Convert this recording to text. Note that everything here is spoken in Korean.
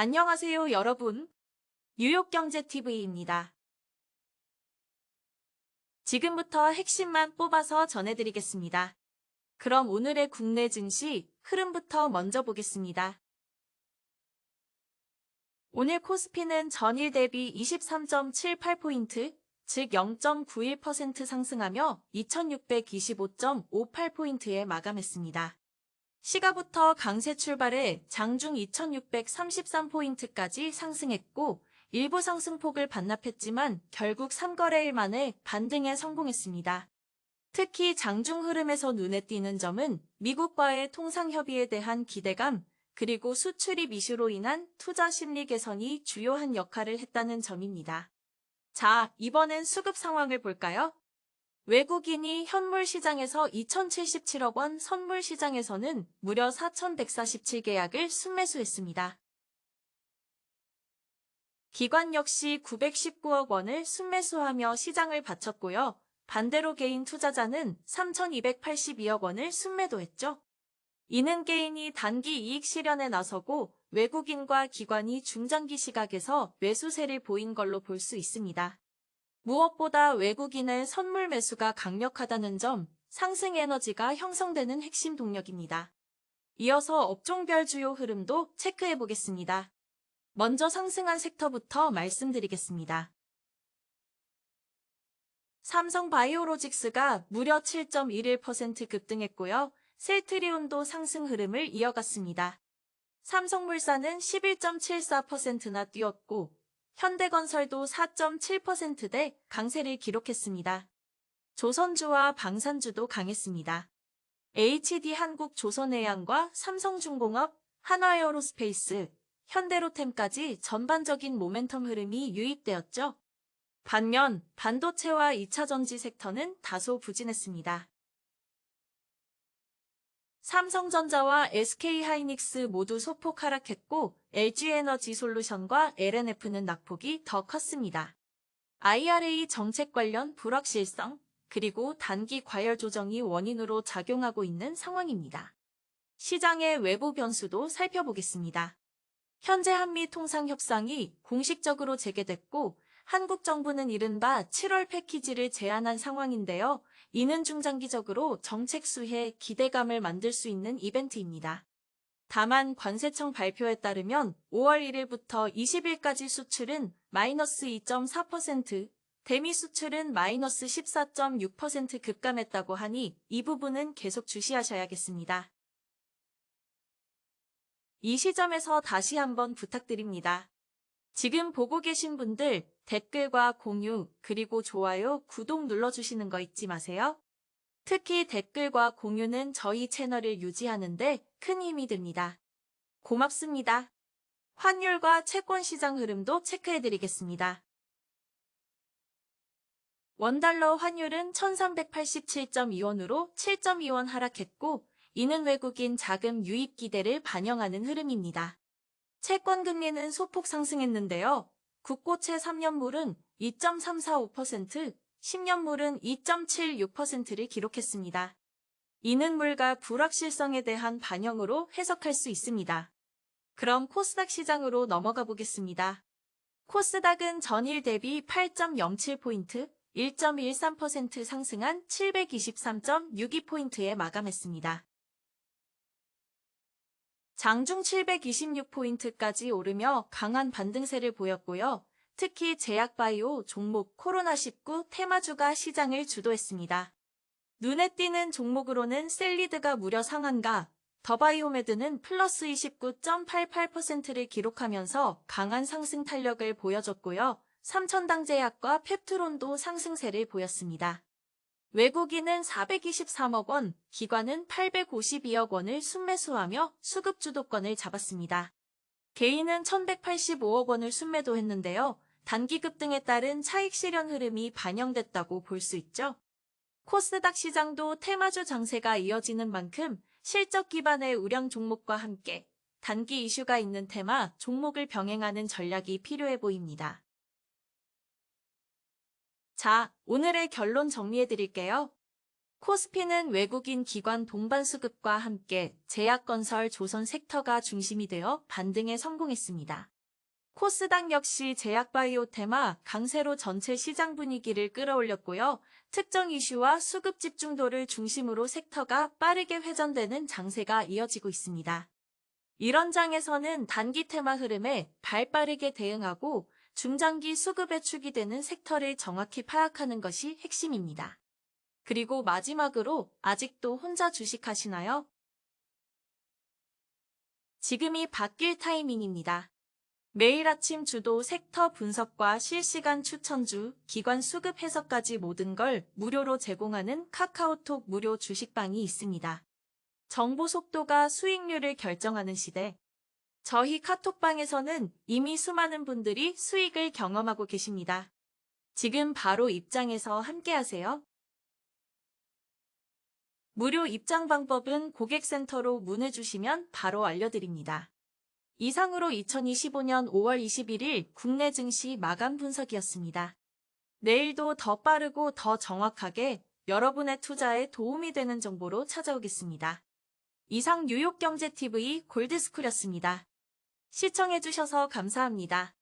안녕하세요, 여러분. 뉴욕경제TV입니다. 지금부터 핵심만 뽑아서 전해드리겠습니다. 그럼 오늘의 국내 증시 흐름부터 먼저 보겠습니다. 오늘 코스피는 전일 대비 23.78포인트, 즉 0.91% 상승하며 2625.58포인트에 마감했습니다. 시가부터 강세 출발해 장중 2633포인트까지 상승했고 일부 상승폭을 반납했지만 결국 3거래일 만에 반등에 성공했습니다. 특히 장중 흐름에서 눈에 띄는 점은 미국과의 통상협의에 대한 기대감, 그리고 수출입 이슈로 인한 투자 심리 개선이 주요한 역할을 했다는 점입니다. 자, 이번엔 수급 상황을 볼까요? 외국인이 현물 시장에서 2,077억 원, 선물 시장에서는 무려 4,147계약을 순매수했습니다. 기관 역시 919억 원을 순매수하며 시장을 바쳤고요. 반대로 개인 투자자는 3,282억 원을 순매도했죠. 이는 개인이 단기 이익 실현에 나서고 외국인과 기관이 중장기 시각에서 매수세를 보인 걸로 볼 수 있습니다. 무엇보다 외국인의 선물 매수가 강력하다는 점, 상승 에너지가 형성되는 핵심 동력입니다. 이어서 업종별 주요 흐름도 체크해 보겠습니다. 먼저 상승한 섹터부터 말씀드리겠습니다. 삼성 바이오로직스가 무려 7.11% 급등했고요. 셀트리온도 상승 흐름을 이어갔습니다. 삼성물산은 11.74%나 뛰었고 현대건설도 4.7%대 강세를 기록했습니다. 조선주와 방산주도 강했습니다. HD 한국 조선해양과 삼성중공업, 한화에어로스페이스, 현대로템까지 전반적인 모멘텀 흐름이 유입되었죠. 반면 반도체와 2차전지 섹터는 다소 부진했습니다. 삼성전자와 SK하이닉스 모두 소폭 하락했고 LG에너지솔루션과 LNF는 낙폭이 더 컸습니다. IRA 정책 관련 불확실성 그리고 단기 과열 조정이 원인으로 작용하고 있는 상황입니다. 시장의 외부 변수도 살펴보겠습니다. 현재 한미 통상 협상이 공식적으로 재개됐고 한국 정부는 이른바 7월 패키지를 제안한 상황인데요. 이는 중장기적으로 정책 수혜에 기대감을 만들 수 있는 이벤트입니다. 다만 관세청 발표에 따르면 5월 1일부터 20일까지 수출은 마이너스 2.4%, 대미 수출은 마이너스 14.6% 급감했다고 하니 이 부분은 계속 주시하셔야겠습니다. 이 시점에서 다시 한번 부탁드립니다. 지금 보고 계신 분들 댓글과 공유, 그리고 좋아요, 구독 눌러주시는 거 잊지 마세요. 특히 댓글과 공유는 저희 채널을 유지하는데 큰 힘이 됩니다. 고맙습니다. 환율과 채권 시장 흐름도 체크해드리겠습니다. 원달러 환율은 1387.2원으로 7.2원 하락했고 이는 외국인 자금 유입 기대를 반영하는 흐름입니다. 채권 금리는 소폭 상승했는데요. 국고채 3년물은 2.345%, 10년물은 2.76%를 기록했습니다. 이는 물가 불확실성에 대한 반영으로 해석할 수 있습니다. 그럼 코스닥 시장으로 넘어가 보겠습니다. 코스닥은 전일 대비 8.07포인트, 1.13% 상승한 723.62포인트에 마감했습니다. 장중 726포인트까지 오르며 강한 반등세를 보였고요. 특히 제약바이오 종목 코로나19 테마주가 시장을 주도했습니다. 눈에 띄는 종목으로는 셀리드가 무려 상한가, 더바이오메드는 플러스 29.88%를 기록하면서 강한 상승 탄력을 보여줬고요. 삼천당제약과 펩트론도 상승세를 보였습니다. 외국인은 423억 원, 기관은 852억 원을 순매수하며 수급 주도권을 잡았습니다. 개인은 1185억 원을 순매도 했는데요. 단기 급 등에 따른 차익 실현 흐름이 반영됐다고 볼 수 있죠. 코스닥 시장도 테마주 장세가 이어지는 만큼 실적 기반의 우량 종목과 함께 단기 이슈가 있는 테마 종목을 병행하는 전략이 필요해 보입니다. 자, 오늘의 결론 정리해 드릴게요. 코스피는 외국인 기관 동반 수급과 함께 제약건설 조선 섹터가 중심이 되어 반등에 성공했습니다. 코스닥 역시 제약바이오 테마 강세로 전체 시장 분위기를 끌어올렸고요. 특정 이슈와 수급 집중도를 중심으로 섹터가 빠르게 회전되는 장세가 이어지고 있습니다. 이런 장에서는 단기 테마 흐름에 발빠르게 대응하고 중장기 수급에 축이 되는 섹터를 정확히 파악하는 것이 핵심입니다. 그리고 마지막으로 아직도 혼자 주식하시나요? 지금이 바뀔 타이밍입니다. 매일 아침 주도 섹터 분석과 실시간 추천주, 기관 수급 해석까지 모든 걸 무료로 제공하는 카카오톡 무료 주식방이 있습니다. 정보 속도가 수익률을 결정하는 시대. 저희 카톡방에서는 이미 수많은 분들이 수익을 경험하고 계십니다. 지금 바로 입장해서 함께하세요. 무료 입장 방법은 고객센터로 문의주시면 바로 알려드립니다. 이상으로 2025년 5월 21일 국내 증시 마감 분석이었습니다. 내일도 더 빠르고 더 정확하게 여러분의 투자에 도움이 되는 정보로 찾아오겠습니다. 이상 뉴욕경제TV 골드스쿨이었습니다. 시청해주셔서 감사합니다.